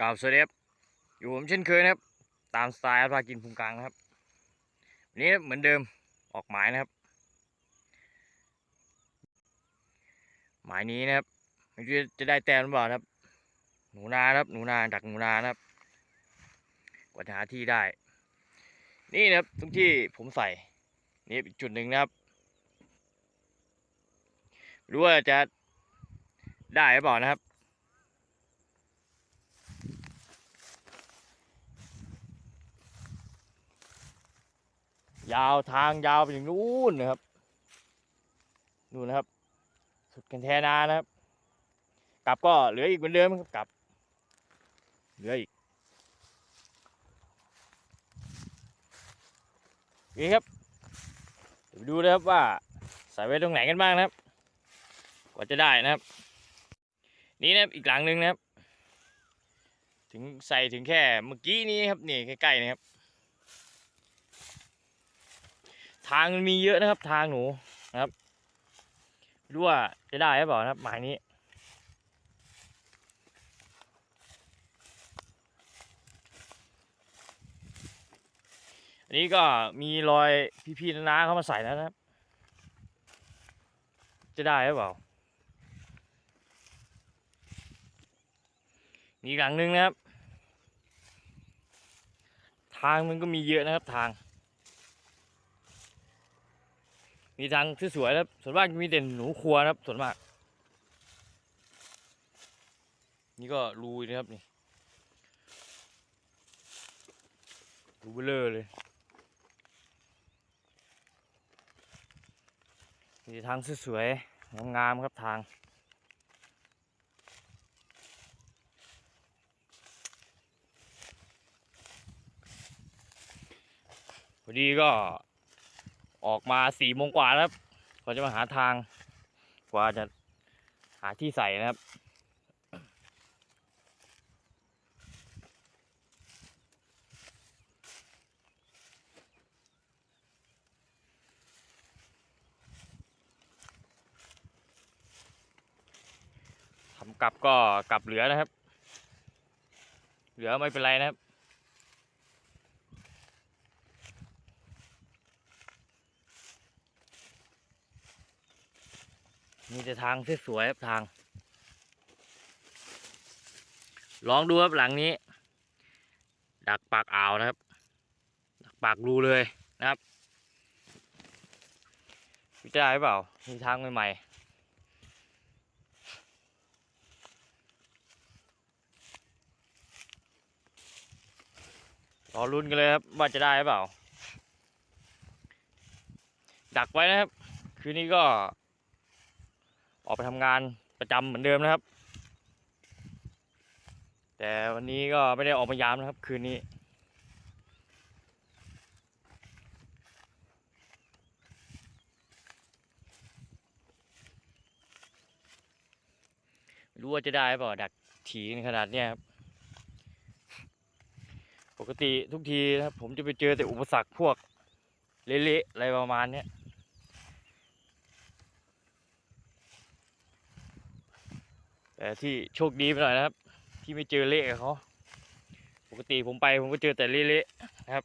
กล่าวสวัสดีครับอยู่ผมเช่นเคยนะครับ ตามสไตล์พากินพุงกลางนะครับวันนี้เหมือนเดิมออกหมายนะครับ หมายนี้นะครับไม่รู้จะได้แต้มหรือเปล่านะครับ หนูนาครับหนูนาดักหนูนานะครับกว่าจะหาที่ได้ นี่นะครับตรงที่ผมใส่นี่อีกจุดหนึ่งนะครับไม่รู้ว่าจะได้หรือเปล่านะครับ ยาวทางยาวไปถึงนู่นนะครับนู่นนะครับ สุดกันแทนานะครับ กลับก็เหลืออีกเหมือนเดิมครับกลับ เหลืออีกนี่ครับเดี๋ยวไปดูนะครับว่าใส่ไว้ตรงไหนกันบ้างนะครับ กว่าจะได้นะครับ นี่นะครับอีกหลังหนึ่งนะครับ ถึงใส่ถึงแค่เมื่อกี้นี้ครับนี่ใกล้ๆนะครับ ทางมันมีเยอะนะครับ ทางหนูนะครับไม่รู้ว่าจะได้หรือเปล่านะครับหมายนี้อันนี้ก็มีรอยพี่ๆน้าๆเข้ามาใส่แล้วนะครับ จะได้หรือเปล่ามีอีกหลังนึงนะครับ ทางมันก็มีเยอะนะครับทาง มีทางที่สวยนะครับส่วนมากมีแต่นหนูครัวนะครับ ส่วนมาก นี่ก็รูนะครับนี่รูเบลอเลยมีทางสวยๆงามๆครับทางพอดีก็ ออกมาสี่โมงกว่าแล้วครับกว่าจะมาหาทาง กว่าจะหาที่ใส่นะครับทำกลับก็กลับเหลือนะครับ เหลือไม่เป็นไรนะครับ มีแต่ทางสวยๆครับทาง ลองดูครับหลังนี้ ดักปากอ่าวนะครับ ดักปากรูเลยนะครับวิจัยหรือเปล่า มีทางใหม่ๆรอลุ้นกันเลยครับว่าจะได้หรือเปล่า ดักไว้นะครับ คืนนี้ก็ ออกไปทำงานประจำเหมือนเดิมนะครับ แต่วันนี้ก็ไม่ได้ออกมายามนะครับ คืนนี้ รู้ว่าจะได้หรือเปล่าดักถีในขนาดเนี้ยครับปกติทุกทีนะครับผมจะไปเจอแต่อุปสรรคพวกเละๆอะไรประมาณเนี้ย แต่ที่โชคดีไปหน่อยนะครับ ที่ไม่เจอเละกับเขาปกติผมไปผมก็เจอแต่เละๆนะครับ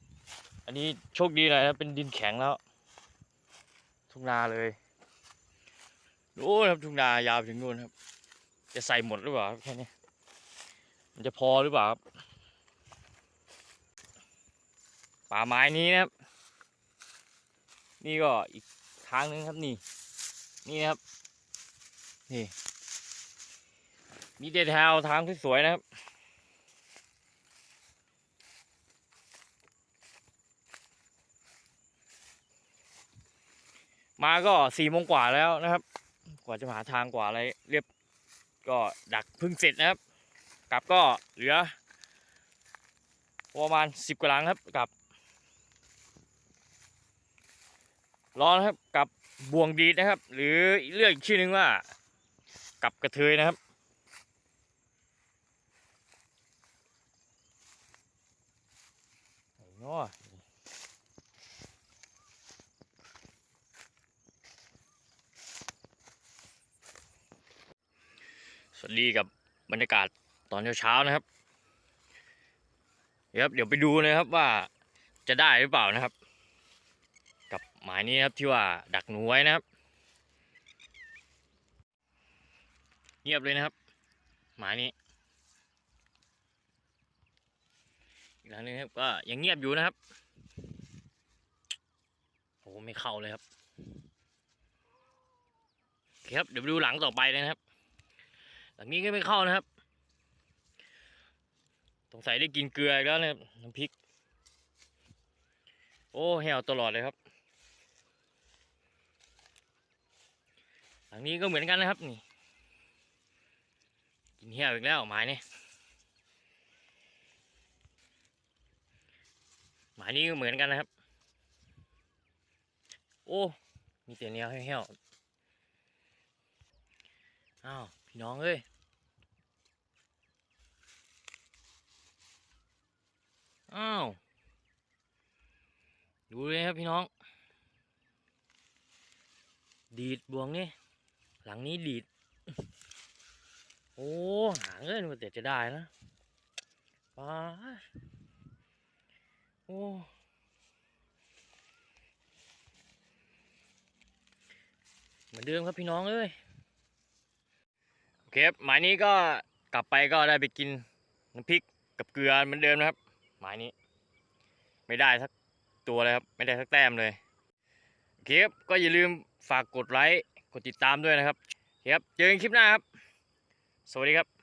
อันนี้โชคดีหน่อยนะครับเป็นดินแข็งแล้ว ทุ่งนาเลยนู่นครับทุ่งนายาวถึงนู่นครับ จะใส่หมดหรือเปล่าแค่นี้มันจะพอหรือเปล่าครับป่าไม้นี้นะครับ นี่ก็อีกทางหนึงครับนี่ นี่นะครับ นี่ มีเดทาวทางที่สวยๆนะครับ มาก็สี่โมงกว่าแล้วนะครับ กว่าจะหาทางกว่าอะไรเรียบก็ดักพึ่งเสร็จนะครับ กลับก็เหลือประมาณสิบกว่าหลังครับกลับร้อนครับกับบ่วงดีดนะครับ หรือเรียกอีกชื่อนึงว่ากับกระเทยนะครับ ไอ้ง้อสวัสดีกับบรรยากาศตอนเช้าๆนะครับเดี๋ยวครับเดี๋ยวไปดูนะครับว่าจะได้หรือเปล่านะครับ กับหมายนี้นะครับที่ว่าดักหนูไว้นะครับ เงียบเลยนะครับ หมายนี้อีก หลังนึงครับก็ยังเงียบอยู่นะครับโอ้ไม่เข้าเลยครับครับเดี๋ยวไปดูหลังต่อไปเลยนะครับ หลังนี้ก็ไม่เข้านะครับสงสัยได้กินเกลืออีกแล้วนะครับน้ำพริก โอ้แหวตลอดเลยครับ หลังนี้ก็เหมือนกันนะครับนี่กินเหี้ยวอีกแล้วหมายเนี่ห มายนี้ก็เหมือนกันนะครับ โอ้ มีแต่แนวเหี้ยวอ้าวพี่น้องเอ้ยอ้าว ดูเลยครับพี่น้อง ดีดบวงนี่ หลังนี้ดีด โอ้ หางเอ้ยมันแต่จะได้นะป้า อ้เหมือนเดิมครับพี่น้องเอ้ยโอเคครับหมายนี้ก็กลับไปก็ได้ไปกินน้ำพริกกับเกลือเหมือนเดิมนะครับ หมายนี้ ไม่ได้สักตัวเลยครับ ไม่ได้สักแต้มเลยโอเคครับก็อย่าลืมฝากกดไลค์กดติดตามด้วยนะครับโอเคครับเจอกันคลิปหน้าครับ สวัสดีครับ